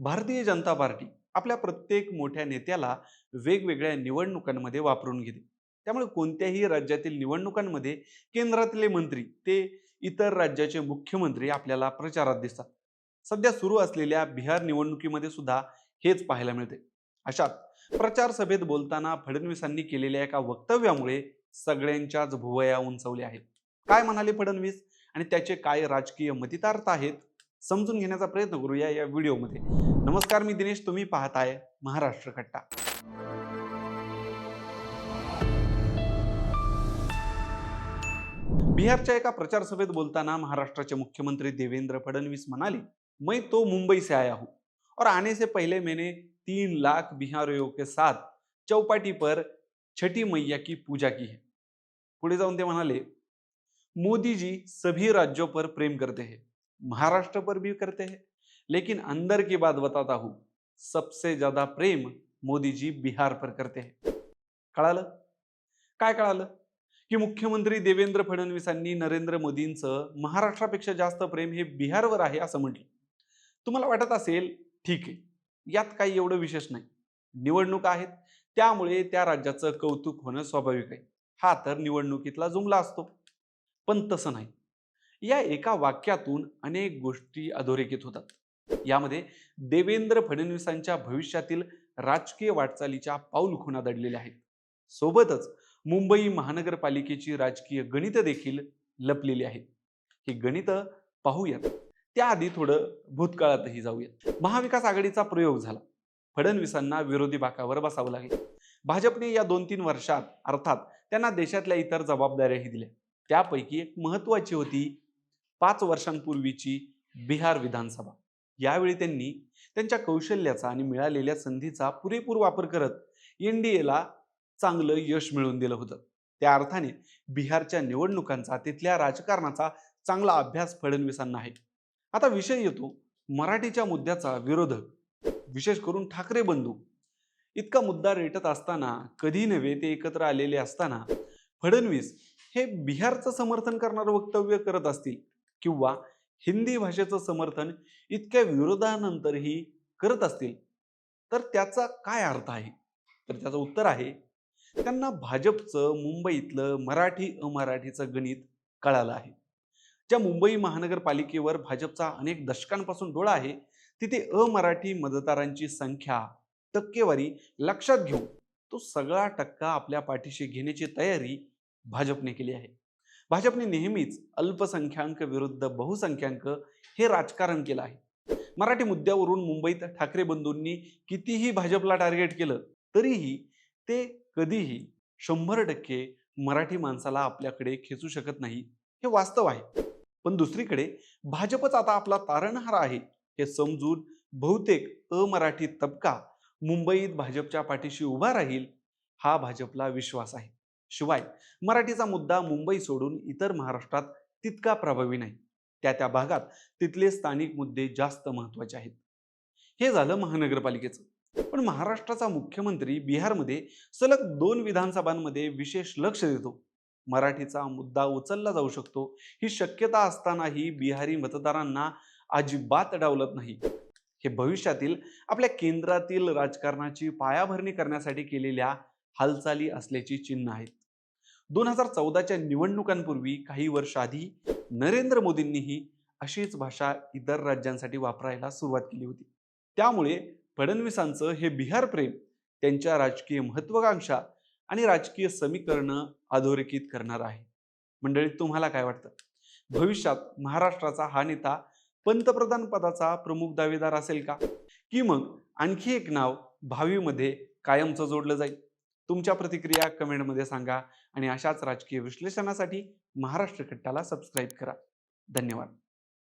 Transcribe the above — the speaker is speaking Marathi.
भारतीय जनता पार्टी आपल्या प्रत्येक मोठ्या नेत्याला वेगवेगळ्या निवडणुकांमध्ये वापरून घेते. त्यामुळे कोणत्याही राज्यातील निवडणुकांमध्ये केंद्रातले मंत्री ते इतर राज्याचे मुख्यमंत्री आपल्याला प्रचारात दिसतात. सध्या सुरू असलेल्या बिहार निवडणुकीमध्ये सुद्धा हेच पाहायला मिळते. अशात प्रचार सभेत बोलताना फडणवीसांनी केलेल्या एका वक्तव्यामुळे सगळ्यांच्याच भुवया उंचवल्या आहेत. काय म्हणाले फडणवीस? आणि त्याचे काय राजकीय मतितार्थ आहेत? समजून घेण्याचा प्रयत्न करूया या व्हिडिओमध्ये. नमस्कार मी दिनेश, तुम्ही पाहताय महाराष्ट्र कट्टा बिहारच्या एका प्रचार सभेत बोलताना महाराष्ट्राचे मुख्यमंत्री देवेंद्र फडणवीस म्हणाले, मैं तो मुंबई से आया हूँ और आने से पहले मैंने तीन लाख बिहारियों के साथ चौपाटी पर छठी मैया की पूजा की है. पुढे जाऊन ते म्हणाले मोदी जी सभी राज्यों पर प्रेम करते हैं, महाराष्ट्र पर भी करते हैं लेकिन अंदर की बात बताता हूं सबसे ज्यादा प्रेम मोदी जी बिहार पर करते हैं। कळालं? काय कळालं? की मुख्यमंत्री देवेंद्र फडणवीसांनी नरेंद्र मोदींचं महाराष्ट्रापेक्षा जास्त प्रेम हे बिहारवर आहे असं म्हटलं. तुम्हाला वाटत असेल ठीक आहे यात काही एवढं विशेष नाही. निवडणुका आहेत त्यामुळे त्या राज्याचं कौतुक होणं स्वाभाविक आहे. हा तर निवडणुकीतला जुमला असतो. पण तसं नाही. या एका वाक्यातून अनेक गोष्टी अधोरेखित होतात. यामध्ये देवेंद्र फडणवीसांच्या भविष्यातील राजकीय वाटचालीच्या पाऊल खुणा दडलेल्या आहेत. सोबतच मुंबई महानगरपालिकेची राजकीय गणित देखील लपलेली आहेत ही गणित पाहूयात. त्याआधी थोडं भूतकाळातही जाऊयात. महाविकास आघाडीचा प्रयोग झाला. फडणवीसांना विरोधी बाकावर बसावं लागले. भाजपने या दोन तीन वर्षात अर्थात त्यांना देशातल्या इतर जबाबदाऱ्याही दिल्या. त्यापैकी एक महत्वाची होती पाच वर्षांपूर्वीची बिहार विधानसभा. यावेळी त्यांनी त्यांच्या कौशल्याचा आणि मिळालेल्या संधीचा पुरेपूर वापर करत एन डी एला चांगलं यश मिळवून दिलं होतं. त्या अर्थाने बिहारच्या निवडणुकांचा तिथल्या राजकारणाचा चांगला अभ्यास फडणवीसांना आहे. आता विषय येतो मराठीच्या मुद्द्याचा विरोधक विशेष करून ठाकरे बंधू. इतका मुद्दा रेटत असताना कधी नव्हे ते एकत्र आलेले असताना फडणवीस हे बिहारचं समर्थन करणारं वक्तव्य करत असतील किंवा हिंदी भाषेचं समर्थन इतक्या विरोधानंतरही करत असतील तर त्याचा काय अर्थ आहे? तर त्याचं उत्तर आहे त्यांना भाजपचं मुंबईतलं मराठी अमराठीचं गणित कळालं आहे. ज्या मुंबई महानगरपालिकेवर भाजपचा अनेक दशकांपासून डोळा आहे तिथे अमराठी मतदारांची संख्या टक्केवारी लक्षात घेऊन तो सगळा टक्का आपल्या पाठीशी घेण्याची तयारी भाजपने केली आहे. भाजपने नेहमीच अल्पसंख्याक विरुद्ध बहुसंख्याक हे राजकारण केलं आहे. मराठी मुद्द्यावरून मुंबईत ठाकरे बंधूंनी कितीही भाजपला टार्गेट केलं तरीही ते कधीही शंभर टक्के मराठी माणसाला आपल्याकडे खेचू शकत नाही हे वास्तव आहे. पण दुसरीकडे भाजपच आता आपला तारणहार आहे हे समजून बहुतेक अमराठी तबका मुंबईत भाजपच्या पाठीशी उभा राहील हा भाजपला विश्वास आहे. शिवाय मराठीचा मुद्दा मुंबई सोडून इतर महाराष्ट्रात तितका प्रभावी नाही. त्या त्या भागात तिथले स्थानिक मुद्दे जास्त महत्त्वाचे आहेत. हे झालं महानगरपालिकेचं. पण महाराष्ट्राचा मुख्यमंत्री बिहारमध्ये सलग दोन विधानसभांमध्ये विशेष लक्ष देतो. मराठीचा मुद्दा उचलला जाऊ शकतो ही शक्यता असतानाही बिहारी मतदारांना अजिबात डावलत नाही. हे भविष्यातील आपल्या केंद्रातील राजकारणाची पायाभरणी करण्यासाठी केलेल्या हालचाली असल्याची चिन्ह आहेत. दोन हजार चौदाच्या निवडणुकांपूर्वी काही वर्ष आधी नरेंद्र मोदींनीही अशीच भाषा इतर राज्यांसाठी वापरायला सुरुवात केली होती. त्यामुळे फडणवीसांचं हे बिहार प्रेम त्यांच्या राजकीय महत्वाकांक्षा आणि राजकीय समीकरणं अधोरेखित करणार आहे. मंडळीत तुम्हाला काय वाटतं? भविष्यात महाराष्ट्राचा हा नेता पंतप्रधान पदाचा प्रमुख दावेदार असेल का? की मग आणखी एक नाव भावीमध्ये कायमचं जोडलं जाईल? तुमच्या प्रतिक्रिया कमेंटमध्ये सांगा आणि अशाच राजकीय विश्लेषणासाठी महाराष्ट्र कट्टाला सबस्क्राईब करा. धन्यवाद.